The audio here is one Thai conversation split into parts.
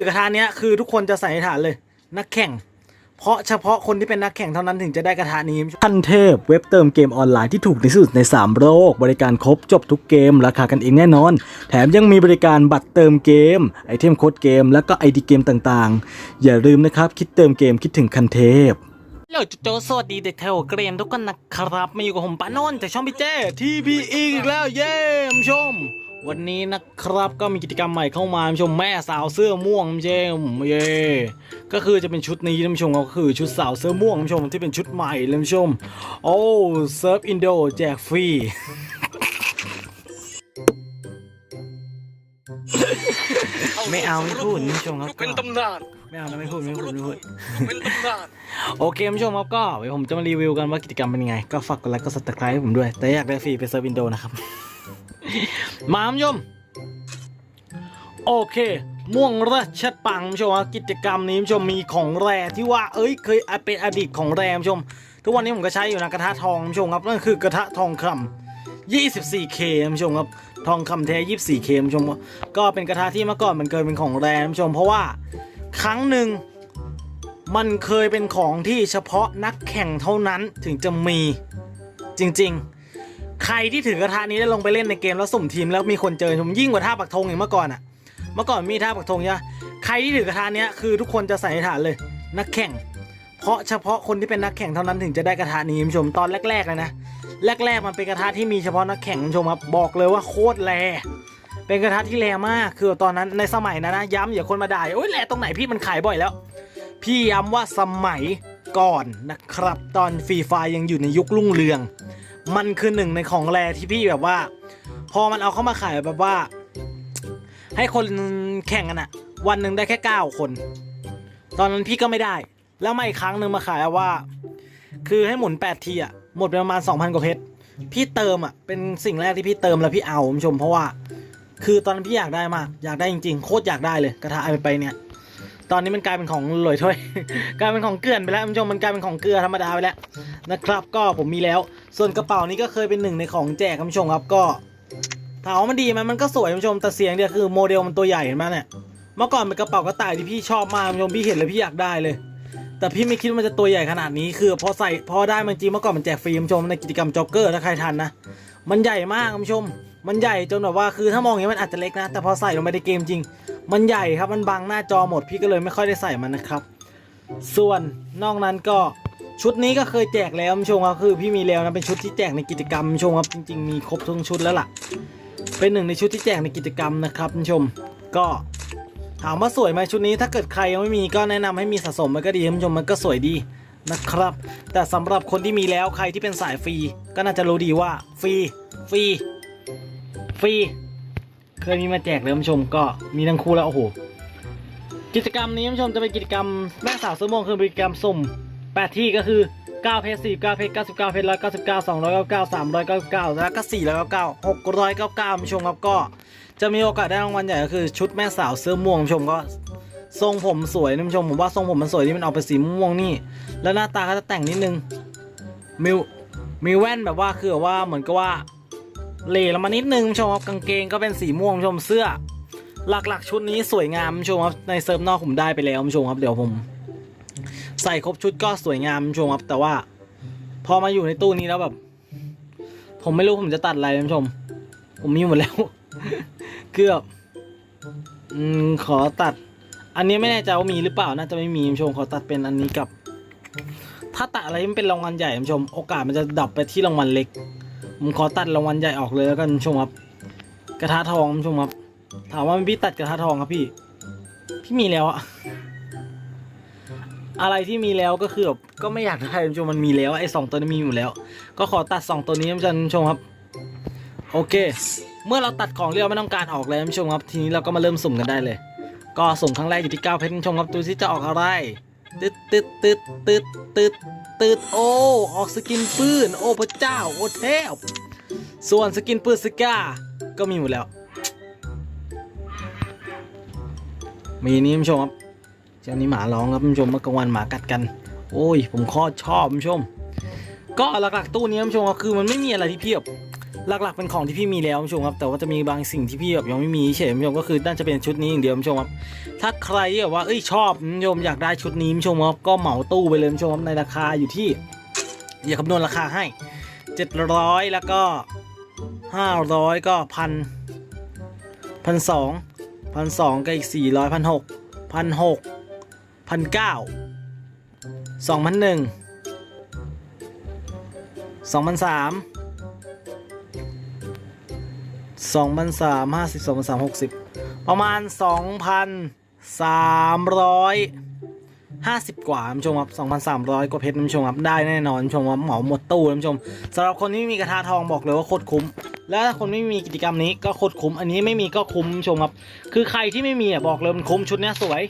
กระทะเนี้ยคือทุกคนจะใส่ฐานเลยนักแข่ง เพราะเฉพาะคนที่เป็นนักแข่งเท่านั้นถึงจะได้กระทะนี้ท่านเทพเว็บเติมเกมออนไลน์ที่ถูกที่สุดใน 3 โลก บริการครบจบทุกเกม ราคากันเองแน่นอน แถมยังมีบริการบัตรเติมเกม ไอเทมโค้ดเกม แล้วก็ไอดีเกมต่างๆ อย่าลืมนะครับคิดเติมเกมคิดถึงคันเทพฮัลโหลจุโจสวัสดีเด็กแถวเกรนทุกคนนะครับมาอยู่กับผมปานนท์จากช่องพี่เจทีพีอีกแล้วเย้มชม วันนี้นะครับก็มีกิจกรรมใหม่เข้ามาท่านผู้ชมแม่สาวเสื้อม่วงท่านผู้ชมเย้ก็คือจะเป็นชุดนี้ท่านผู้ชมก็คือชุดสาวเสื้อม่วงท่านผู้ชมที่เป็นชุดใหม่ท่านผู้ชม โอ้เซิร์ฟอินโดแจกฟรีไม่เอาไม่พูดท่านผู้ชมครับเป็นตำนานไม่เอานะไม่พูดไม่พูดไม่พูดเป็นตำนานโอเคคุณผู้ชมครับก็เดี๋ยวผมจะมารีวิวกันว่ากิจกรรมเป็นยังไง ก็ฝากกดไลค์กด subscribe ให้ผมด้วย แต่อยากได้ฟรีไปเซิร์ฟวินโดว์นะครับ มาคุณผู้ชมโอเค ม่วงราชปังคุณผู้ชมกิจกรรมนี้คุณผู้ชมมีของแรที่ว่า เอ้ย เคยเป็นอดีตของแรคุณผู้ชม ทุกวันนี้ผมก็ใช้อยู่นะกระทะทองคุณผู้ชมครับนั่นคือกระทะทองคำ 24K คุณผู้ชมครับทองคำแท้ 24K คุณผู้ชม ก็เป็นกระทะที่เมื่อก่อนมันเคยเป็นของแรคุณผู้ชม เพราะว่าครั้งหนึ่งมันเคยเป็นของที่เฉพาะนักแข่งเท่านั้นถึงจะมีจริง ๆ ใครที่ถือกระทะนี้ได้ลงไปเล่นในเกมแล้วสุ่มทีมแล้วมีคนเจอชมยิ่งกว่าท่าปักธงอย่างเมื่อก่อนอะเมื่อก่อนมีท่าปักธงใช่ไหมใครที่ถือกระทะนี้คือทุกคนจะใส่ฐานเลย นักแข่ง เพราะเฉพาะคนที่เป็นนักแข่งเท่านั้นถึงจะได้กระทะนี้คุณผู้ชมตอนแรกๆเลยนะแรก ๆ มันเป็นกระทะที่มีเฉพาะนักแข่งคุณผู้ชมครับบอกเลยว่าโคตรแรเป็นกระทะที่แรงมากคือตอนนั้นในสมัยนั้นนะย้ำอย่าคนมาด่าโอ้ยแรตรงไหนพี่มันขายบ่อยแล้ว พี่ย้ำว่าสมัยก่อนนะครับ ตอนฟรีไฟยังอยู่ในยุครุ่งเรือง มันคือหนึ่งในของแรที่พี่แบบว่า พอมันเอาเข้ามาขายแบบว่า ให้คนแข่งกันอะวันหนึ่งได้แค่9คน ตอนนั้นพี่ก็ไม่ได้ แล้วมาอีกครั้งหนึ่งมาขายว่า คือให้หมุน8ทีอะหมดไปประมาณ2,000กว่าเพชรพี่เติมอะเป็นสิ่งแรกที่พี่เติมแล้วพี่เอาคุณผู้ชมเพราะว่า คือตอนนั้นพี่อยากได้มากอยากได้จริงๆ โคตรอยากได้เลยกระทะไอไปเนี่ย ตอนนี้มันกลายเป็นของลอยถ้วยกลายเป็นของเกลื่อนไปแล้วคุณผู้ชมมันกลายเป็นของเกลือธรรมดาไปแล้วนะครับ ก็ผมมีแล้ว ส่วนกระเป๋านี้ก็เคยเป็นหนึ่งในของแจกคุณผู้ชมครับก็ถามว่ามันดีไหมมันก็สวยคุณผู้ชมแต่เสียงเดียวคือโมเดลมันตัวใหญ่เห็นไหมเนี่ยเมื่อก่อนเป็นกระเป๋ากระต่ายที่พี่ชอบมากคุณผู้ชมพี่เห็นแล้วพี่อยากได้เลย แต่พี่ไม่คิดว่ามันจะตัวใหญ่ขนาดนี้คือพอใส่พอได้มันจริงเมื่อก่อนมันแจกฟรีคุณผู้ชมในกิจกรรมจ็อกเกอร์ถ้าใครทันนะ มันใหญ่มากคุณผู้ชม มันใหญ่จนแบบว่าคือถ้ามองอย่างนี้มันอาจจะเล็กนะ แต่พอใส่ลงไปในเกมจริง มันใหญ่ครับมันบังหน้าจอหมดพี่ก็เลยไม่ค่อยได้ใส่มันนะครับ ส่วนนอกนั้นก็ชุดนี้ก็เคยแจกแล้วคุณผู้ชมครับคือพี่มีแล้วนะเป็นชุดที่แจกในกิจกรรมคุณผู้ชมครับจริง ๆ มีครบทุกชุดแล้วล่ะ เป็นหนึ่งในชุดที่แจกในกิจกรรมนะครับคุณผู้ชมก็ถามว่าสวยไหมชุดนี้ถ้าเกิดใครยังไม่มีก็แนะนำให้มีสะสมมันก็ดีคุณผู้ชมมันก็สวยดี นะครับ แต่สำหรับคนที่มีแล้วใครที่เป็นสายฟรี ก็น่าจะรู้ดีว่าฟรีฟรีฟรีเคยมีมาแจกเลยคุณผู้ชมก็มีทั้งคู่แล้วโอ้โหกิจกรรมนี้คุณผู้ชมจะเป็นกิจกรรมแม่สาวสมองคือกิจกรรมสุ่ม8 ที่ก็คือ9เพจ10 9เพจ99เพจ199 299 399แล้วก็499 699คุณผู้ชมครับก็จะมีโอกาสได้รางวัลใหญ่ก็คือชุดแม่สาวเสื้อม่วงคุณผู้ชมก็ ทรงผมสวยนะคุณผู้ชมผมว่าทรงผมมันสวยที่มันออกเป็นสีม่วงนี่ แล้วหน้าตาก็จะแต่งนิดนึงมีมีแว่นแบบว่าคือแบบว่าเหมือนกับว่าเลลงมานิดนึงคุณผู้ชมครับกางเกงก็เป็นสีม่วงคุณผู้ชมเสื้อ หลักๆ ชุดนี้สวยงามคุณผู้ชมครับในเซิร์ฟนอกผมได้ไปแล้วคุณผู้ชมครับเดี๋ยวผม ใส่ครบชุดก็สวยงามคุณผู้ชมครับ แต่ว่า พอมาอยู่ในตู้นี้แล้วแบบ ผมไม่รู้ผมจะตัดอะไรคุณผู้ชม ผมมีหมดแล้ว เกือบอืมขอตัด อันนี้ไม่แน่ใจว่ามีหรือเปล่า น่าจะไม่มีคุณผู้ชมขอตัดเป็นอันนี้กับ ถ้าตัดอะไรมันเป็นรางวัลใหญ่คุณผู้ชม โอกาสมันจะดับไปที่รางวัลเล็ก ผมขอตัดรางวัลใหญ่ออกเลยแล้วกันคุณผู้ชมครับ กระทะทองคุณผู้ชมครับ ถามว่าพี่ตัดกระทะทองครับพี่ พี่มีแล้วอะอะไรที่มีแล้วก็คือแบบก็ไม่อยากได้คุณผู้ชมมันมีแล้วไอ้สองตัวนี้มีอยู่แล้ว ก็ขอตัดสองตัวนี้คุณผู้ชมครับ โอเค เมื่อเราตัดของที่เราไม่ต้องการออกแล้วคุณผู้ชมครับ ทีนี้เราก็มาเริ่มสุ่มกันได้เลย ก็สุ่มครั้งแรกอยู่ที่9เพชรชมครับดูซิจะออกอะไรตึ๊ดตึ๊ดตึ๊ดตึ๊ดตึ๊ดตึ๊ดโอ้ออกสกินปืนโอ้พระเจ้าโอ้เทพส่วนสกินปืนสก้าก็มีหมดแล้ว มีนี้ผู้ชมครับเจ้านี้หมาร้องครับผู้ชมเมื่อกลางวันหมากัดกัน โอ้ย ผมข้อชอบผู้ชม ก็หลักๆตู้นี้ผู้ชมก็คือมันไม่มีอะไรที่เพียบ หลักๆเป็นของที่พี่มีแล้วคุณผู้ชมครับแต่ว่าจะมีบางสิ่งที่พี่แบบยังไม่มีเฉยคุณผู้ชมก็คือน่าจะเป็นชุดนี้อย่างเดียวคุณผู้ชมครับถ้าใครแบบว่าเอ้ยชอบคุณผู้ชมอยากได้ชุดนี้คุณผู้ชมครับก็เหมาตู้ไปเลยคุณผู้ชมครับในราคาอยู่ที่อย่าคำนวณราคาให้ 700 แล้วก็ 500 ก็พันพันสองพันสองก็อีก400พันหกพันหกพันเก้าสองพันหนึ่งสองพันสาม สองพันสามห้าสิบสองพันสามหกสิบประมาณสองพันสามร้อยห้าสิบกว่าคุณผู้ชมครับสองพันสามร้อยกว่าเพชรคุณผู้ชมครับได้แน่นอนคุณผู้ชมครับเหมาหมดตู้คุณผู้ชมสำหรับคนที่ไม่มีกระทะทองบอกเลยว่าโคตรคุ้ม แล้วถ้าคนไม่มีกิจกรรมนี้ก็โคตรคุ้ม อันนี้ไม่มีก็คุ้มคุณผู้ชมครับ คือใครที่ไม่มีอะบอกเลยมันคุ้มชุดเนี้ยสวย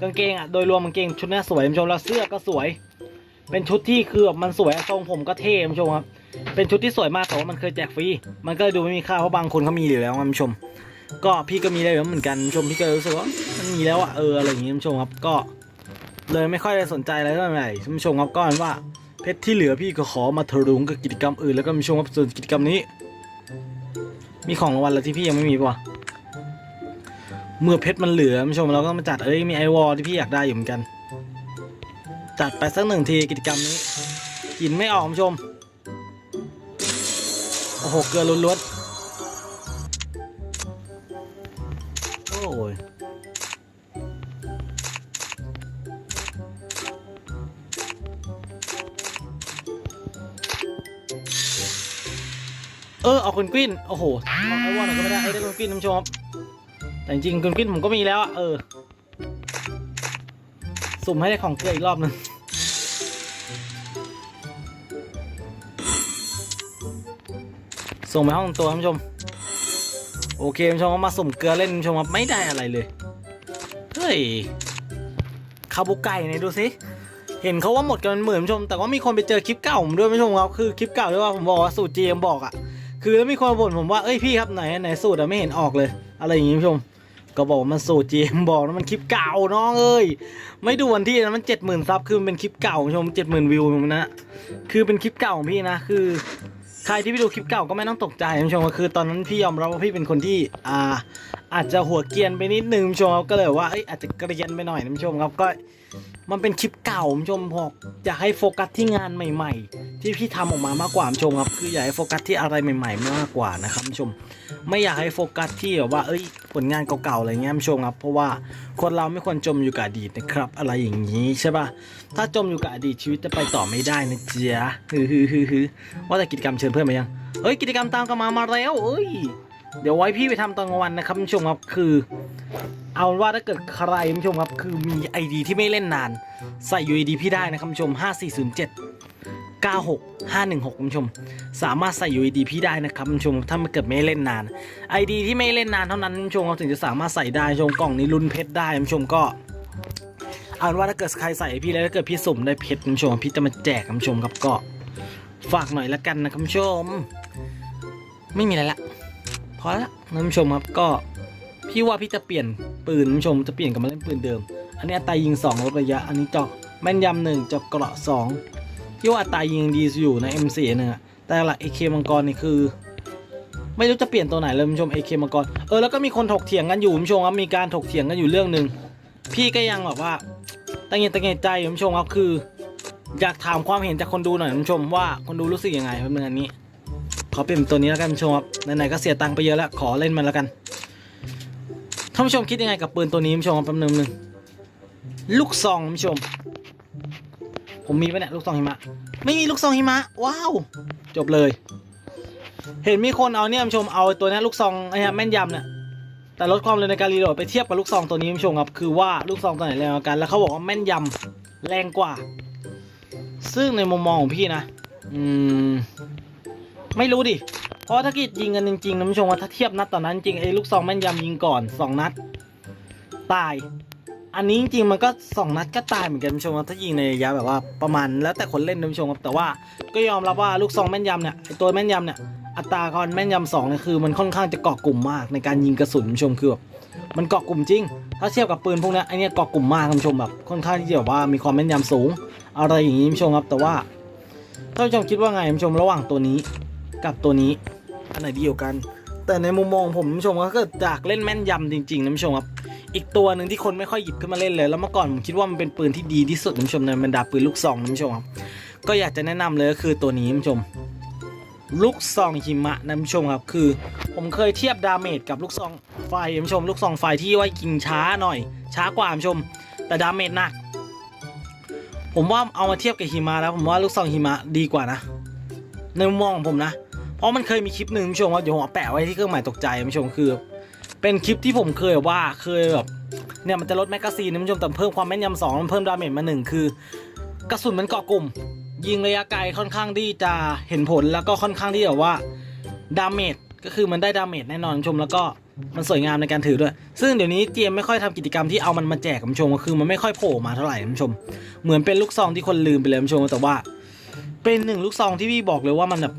กางเกงอะโดยรวมกางเกงชุดเนี้ยสวยคุณผู้ชมแล้วเสื้อก็สวย เป็นชุดที่คือแบบมันสวยทรงผมก็เท่คุณผู้ชมครับ เป็นชุดที่สวยมากแต่ว่ามันเคยแจกฟรีมันก็เลยดูไม่มีค่าเพราะบางคนเขามีอยู่แล้วคุณผู้ชม ก็พี่ก็มีแล้วเหมือนกันชมพี่ก็รู้สึกว่ามันมีแล้วอะเอออะไรอย่างงี้คุณผู้ชมครับก็ เลยไม่ค่อยได้สนใจอะไรเท่าไหร่ท่านผู้ชมครับก็อันว่าเพชรที่เหลือพี่ก็ขอมาทะลุงกับกิจกรรมอื่นแล้วก็มีชมครับส่วนกิจกรรมนี้ มีของรางวัลอะไรที่พี่ยังไม่มีปะวะเมื่อเพชรมันเหลือท่านผู้ชมเราก็มาจัดเอ้ยมีไอวอลที่พี่อยากได้อยู่เหมือนกัน จัดไปสักหนึ่งทีกิจกรรมนี้กินไม่ออกท่านผู้ชม อ้โห เกลือล้วนๆ โอ้ยเออเอาคุณกวินโอ้โหเอาไอวอนหน่อยก็ไม่ได้ไอ้ได้คุณกวินท่านผู้ชมแต่จริงๆคุณกวินผมก็มีแล้วอะเออ สุ่มให้ได้ของเกลืออีกรอบหนึ่ง ส่งไปห้องตัวท่านผู้ชม โอเคท่านผู้ชมมาสุ่มเกลือเล่นท่านผู้ชมครับไม่ได้อะไรเลย เฮ้ยคาบุไก่เนี่ยดูสิ เห็นเขาว่าหมดกันเหมื่นผู้ชม แต่ว่ามีคนไปเจอคลิปเก่าผมด้วยผู้ชมครับคือคลิปเก่าที่ว่าผมบอกว่าสูตรจีมบอกอะคือแล้วมีคนบ่นผมว่าเอ้ยพี่ครับไหนไหนสูตรอะไม่เห็นออกเลย อะไรอย่างงี้ผู้ชม ก็บอกว่ามันสูตรจีมบอกนะมันคลิปเก่าน้องเอ้ยไม่ดูวันที่นะมันเจ็ดหมื่นซับคือมันเป็นคลิปเก่าผู้ชมเจ็ดหมื่นวิวผมนะคือเป็นคลิปเก่าของพี่นะคือ ใครที่ไปดูคลิปเก่าก็ไม่ต้องตกใจคุณผู้ชมคือตอนนั้นพี่ยอมรับว่าพี่เป็นคนที่อ่าอาจจะหัวเกียนไปนิดนึงคุณผู้ชมครับก็เลยว่าเอ้ยอาจจะเกรียนไปหน่อยนะคุณผู้ชมครับก็มันเป็นคลิปเก่าคุณผู้ชมพอกอยากให้โฟกัสที่งานใหม่ ๆ ที่พี่ทำออกมามากกว่าคุณผู้ชมครับคืออยากให้โฟกัสที่อะไรใหม่ ๆ มากกว่านะครับคุณผู้ชม ไม่อยากให้โฟกัสที่แบบว่าเอ้ยผลงานเก่าๆอะไรเงี้ยคุณผู้ชมครับเพราะว่า คนเราไม่ควรจมอยู่กับอดีตนะครับ อะไรอย่างนี้ใช่ป่ะถ้าจมอยู่กับอดีตชีวิตจะไปต่อไม่ได้นะเจ๊ะฮือฮือฮือฮือว่าแต่กิจกรรมเชิญเพื่อนมายังเอ้ยกิจกรรมตามกันมามาแล้วเอ้ย เดี๋ยวไว้พี่ไปทำตอนกลางวันนะครับผู้ชมครับคือ เอาว่าถ้าเกิดใครคุณผู้ชมครับคือมี ID ที่ไม่เล่นนาน ใส่ UID พี่ได้นะครับคุณผู้ชม 5407 96516คุณผู้ชม สามารถใส่ UID พี่ได้นะครับคุณผู้ชมถ้ามันเกิดไม่เล่นนาน ID ที่ไม่เล่นนานเท่านั้นคุณผู้ชมเราถึงจะสามารถใส่ได้ชมกล่องนี้รุ่นเพชรได้คุณผู้ชมก็เอาว่าถ้าเกิดใครใส่พี่แล้วถ้าเกิดพี่สุ่มได้เพชรคุณผู้ชมพี่จะมาแจกคุณผู้ชมครับก็ฝากหน่อยละกันนะคุณผู้ชม ไม่มีอะไรละพอละคุณผู้ชมครับก็พี่ว่าพี่จะเปลี่ยนปืนคุณผู้ชมจะเปลี่ยนกับมาเล่นปืนเดิม อันนี้อัตรายิง 2 ลดระยะ อันนี้จอกแม่นยำหนึ่งจอกเกราะ2 ที่ว่าอัตรายิงดีอยู่ใน M4 เนี่ะแต่หลัก AK มังกรนี่คือ ไม่รู้จะเปลี่ยนตัวไหนเลยคุณผู้ชม AK มังกรเออแล้วก็มีคนถกเถียงกันอยู่คุณผู้ชมครับมีการถกเถียงกันอยู่เรื่องหนึ่งพี่ก็ยังแบบว่าตั้งใจตั้งใจคุณผู้ชมครับคือ อยากถามความเห็นจากคนดูหน่อยคุณผู้ชมว่าคนดูรู้สึกยังไงเมื่อนี้ขอเปลี่ยนตัวนี้แล้วกันคุณผู้ชมครับไหนๆก็เสียตังค์ไปเยอะแล้วขอเล่นมันแล้วกันท่านผู้ชมคิดยังไงกับปืนตัวนี้คุณผู้ชมแป๊บนึงนึงลูกซองคุณผู้ชม ผมมีปะเนี่ยลูกซองหิมะ ไม่มีลูกซองหิมะ ว้าว จบเลย เห็นมีคนเอาเนี่ยคุณผู้ชมเอาตัวเนี้ยลูกซองไอ้เนี่ยแม่นยำเนี่ยแต่ลดความเร็วในการรีโหลดไปเทียบกับลูกซองตัวนี้คุณผู้ชมครับคือว่าลูกซองตัวไหนแรงกว่ากัน แล้วเขาบอกว่าแม่นยำแรงกว่า ซึ่งในมุมมองของพี่นะ อืม ไม่รู้ดิ เพราะถ้ากิดยิงกันจริงๆนะคุณผู้ชมว่าถ้าเทียบนัดต่อนนั้นจริงไอ้ลูกซองแม่นยำยิงก่อนสองนัด ตาย อันนี้จริงๆมันก็สองนัดก็ตายเหมือนกันคุณผู้ชมว่าถ้ายิงในระยะแบบว่าประมาณแล้วแต่คนเล่นนะคุณผู้ชมครับแต่ว่าก็ยอมรับว่าลูกซองแม่นยำเนี่ยไอ้ตัวแม่นยำเนี่ยอัตราการแม่นยำสองเนี่ยคือมันค่อนข้างจะเกาะกลุ่มมากในการยิงกระสุนคุณผู้ชมคือแบบมันเกาะกลุ่มจริง ถ้าเทียบกับปืนพวกเนี้ยไอเนี้ยเกาะกลุ่มมากคุณผู้ชมแบบค่อนข้างที่จะแบบว่ามีความแม่นยำสูง อะไรอย่างนี้คุณผู้ชมครับแต่ว่าท่านผู้ชมคิดว่าไงคุณผู้ชมระหว่างตัวนี้กับตัวนี้อันไหนดีกว่ากัน แต่ในมุมมองผมท่านผู้ชมก็เกิดจากเล่นแม่นยำจริงๆนะท่านผู้ชมครับ อีกตัวหนึ่งที่คนไม่ค่อยหยิบขึ้นมาเล่นเลย แล้วเมื่อก่อนผมคิดว่ามันเป็นปืนที่ดีที่สุดนะท่านผู้ชมในบรรดาปืนลูกซองนะท่านผู้ชมครับก็อยากจะแนะนำเลยก็คือตัวนี้ท่านผู้ชม ลูกซองหิมะนะท่านผู้ชมครับคือ ผมเคยเทียบดาเมจกับลูกซองไฟท่านผู้ชม ลูกซองไฟที่ว่ายิงช้าหน่อย ช้ากว่าท่านผู้ชม แต่ดาเมจหนัก ผมว่าเอามาเทียบกับหิมะแล้วผมว่าลูกซองหิมะดีกว่านะในมุมมองของผมนะ เพราะมันเคยมีคลิปหนึ่งท่านผู้ชมว่าเดี๋ยวผมเอาแปะไว้ที่เครื่องหมายตกใจท่านผู้ชมคือ เป็นคลิปที่ผมเคยว่าเคยแบบเนี่ยมันจะลดแมกกาซีนนะท่านผู้ชมแต่เพิ่มความแม่นยำสองมันเพิ่มดาเมจมาหนึ่งคือกระสุนมันเกาะกลุ่ม ยิงระยะไกลค่อนข้างที่จะเห็นผลแล้วก็ค่อนข้างที่แบบว่าดาเมจก็คือมันได้ดาเมจแน่นอนท่านผู้ชมแล้วก็มันสวยงามในการถือด้วย ซึ่งเดี๋ยวนี้เจมไม่ค่อยทำกิจกรรมที่เอามันมาแจกคุณผู้ชมก็คือมันไม่ค่อยโผล่มาเท่าไหร่คุณผู้ชม เหมือนเป็นลูกซองที่คนลืมไปเลยคุณผู้ชมแต่ว่า เป็นหนึ่งลูกซองที่พี่บอกเลยว่ามันแบบ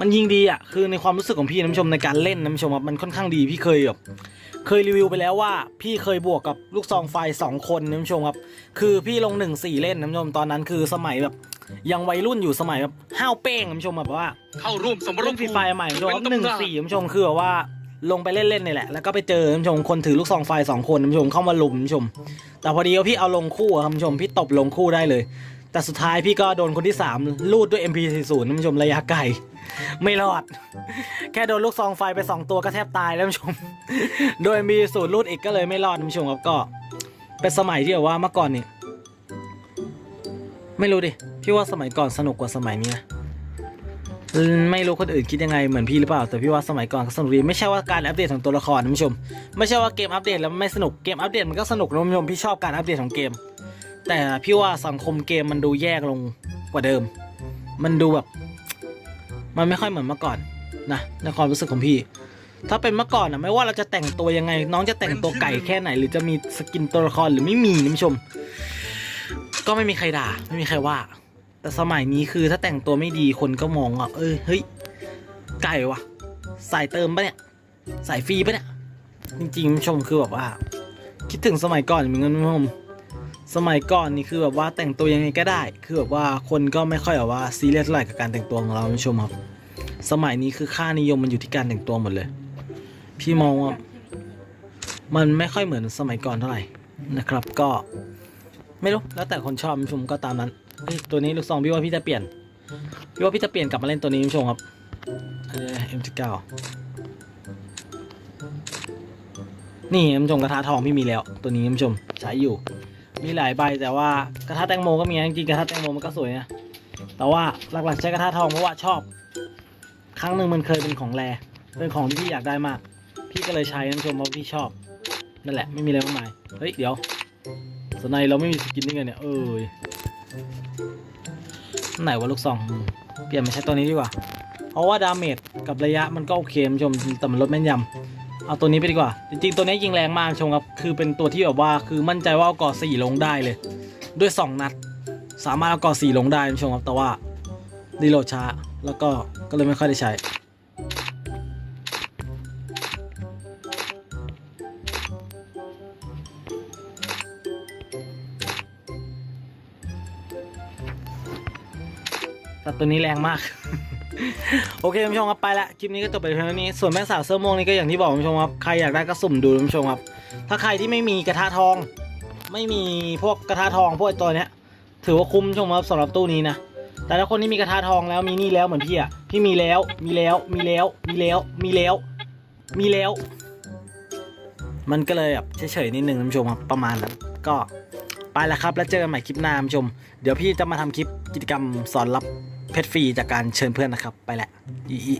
มันยิงดีอะคือในความรู้สึกของพี่นะคุณผู้ชมในการเล่นนะคุณผู้ชมครับมันค่อนข้างดีพี่เคยแบบเคยรีวิวไปแล้วว่า พี่เคยบวกกับลูกซองไฟสองคนนะคุณผู้ชมครับคือพี่ลงหนึ่งสี่เล่นนะคุณผู้ชมตอนนั้นคือสมัยแบบยังวัยรุ่นอยู่สมัยแบบห้าวเป้งคุณผู้ชมแบบว่าเข้าร่วมสมรเล่บนฟรีไฟใหม่คุณผู้ชมครับเป็หนึ่งตำราสี่คุณผู้ชมคือแบบว่าลงไปเล่นๆนี่แหละ แล้วก็ไปเจอคุณผู้ชมคนถือลูกซองไฟสองคนคุณผู้ชมเข้ามาลุมคุณผู้ชม แต่พอดีว่าพี่เอาลงคู่อะคุณผู้ชมพี่ตบลงคู่ได้เลย แต่สุดท้ายพี่ก็โดนคนที่ 3 ลูดด้วย MP40 คุณผู้ชมระยะไกล ไม่รอด แค่โดนลูกซองไฟไป 2 ตัวก็แทบตายแล้วคุณผู้ชม โดย MP40 ลูดอีกก็เลยไม่รอดคุณผู้ชมครับก็ เป็นสมัยที่แบบว่าเมื่อก่อนนี่ไม่รู้ดิ พี่ว่าสมัยก่อนสนุกกว่าสมัยนี้นะไม่รู้คนอื่นคิดยังไงเหมือนพี่หรือเปล่า แต่พี่ว่าสมัยก่อนก็สนุกดีไม่ใช่ว่าการอัปเดตของตัวละครนะคุณผู้ชม ไม่ใช่ว่าเกมอัปเดตแล้วไม่สนุกเกมอัปเดตมันก็สนุกนะคุณผู้ชมพี่ชอบการอัปเดตของเกม แต่พี่ว่าสังคมเกมมันดูแยกลงกว่าเดิม มันดูแบบ มันไม่ค่อยเหมือนเมื่อก่อนนะในความรู้สึกของพี่ ถ้าเป็นเมื่อก่อนนะไม่ว่าเราจะแต่งตัวยังไง น้องจะแต่งตัวไก่แค่ไหน หรือจะมีสกินตัวละครหรือไม่มีนะผู้ชม ก็ไม่มีใครด่า ไม่มีใครว่า แต่สมัยนี้คือถ้าแต่งตัวไม่ดีคนก็มองอะเอ้ยเฮ้ยไก่วะใส่เติมปะเนี่ยใส่ฟรีปะเนี่ยจริงๆผู้ชมคือแบบว่า คิดถึงสมัยก่อนเหมือนกันผู้ชม สมัยก่อนนี่คือแบบว่าแต่งตัวยังไงก็ได้ คือแบบว่าคนก็ไม่ค่อยแบบว่าซีเรียสเท่าไหร่กับการแต่งตัวของเราคุณผู้ชมครับ สมัยนี้คือค่านิยมมันอยู่ที่การแต่งตัวหมดเลย พี่มองว่ามันไม่ค่อยเหมือนสมัยก่อนเท่าไหร่นะครับ ก็ไม่รู้แล้วแต่คนชอบคุณผู้ชมก็ตามนั้นตัวนี้ลูกซองพี่ว่าพี่จะเปลี่ยนพี่ว่าพี่จะเปลี่ยนกลับมาเล่นตัวนี้คุณผู้ชมครับเอ็มสิบเก้านี่คุณผู้ชมกระทะทองพี่มีแล้ว ตัวนี้คุณผู้ชมใช้อยู่ มีหลายใบแต่ว่ากระทะแตงโมก็มีนะจริงๆกระทะแตงโมมันก็สวยนะแต่ว่าหลักๆใช้กระทะทองเพราะว่าชอบ ครั้งหนึ่งมันเคยเป็นของแรเป็นของที่พี่อยากได้มาก พี่ก็เลยใช้นะคุณผู้ชมเพราะพี่ชอบ นั่นแหละไม่มีอะไรมากมายเฮ้ยเดี๋ยวสไนเราไม่มีสกินนี่ไงเนี่ยเอ้ยไหนว่าลูกซองเปลี่ยนมาใช้ตัวนี้ดีกว่า เพราะว่าดาเมจกับระยะมันก็โอเคคุณผู้ชมแต่มันลดแม่นยำ เอาตัวนี้ไปดีกว่า จริงๆ ตัวนี้ยิงแรงมากชมครับ คือเป็นตัวที่แบบว่าคือมั่นใจว่าเอาก่อสี่ลงได้เลย ด้วยสองนัด สามารถเอาก่อสี่ลงได้ชมครับ แต่ว่ารีโหลดช้า แล้วก็ก็เลยไม่ค่อยได้ใช้แต่ตัวนี้แรงมาก โอเคคุณผู้ชมครับไปละคลิปนี้ก็จบไปเพียงเท่านี้ส่วนแม่สาวเสื้อม่วงนี่ก็อย่างที่บอกคุณผู้ชมครับใครอยากได้ก็สุ่มดูคุณผู้ชมครับ ถ้าใครที่ไม่มีกระทะทอง ไม่มีพวกกระทะทองพวกไอ้ตัวเนี้ย ถือว่าคุ้มคุณผู้ชมครับสำหรับตู้นี้นะแต่ถ้าคนที่มีกระทะทองแล้วมีนี่แล้วเหมือนพี่อะพี่มีแล้วมีแล้วมีแล้วมีแล้วมีแล้วมีแล้ว มันก็เลยแบบเฉยๆนิดนึงคุณผู้ชมครับประมาณนั้นก็ไปแล้วครับแล้วเจอกันใหม่คลิปหน้าคุณผู้ชม เดี๋ยวพี่จะมาทำคลิปกิจกรรมสอนรับ เพชรฟรีจากการเชิญเพื่อนนะครับ ไปแหละอี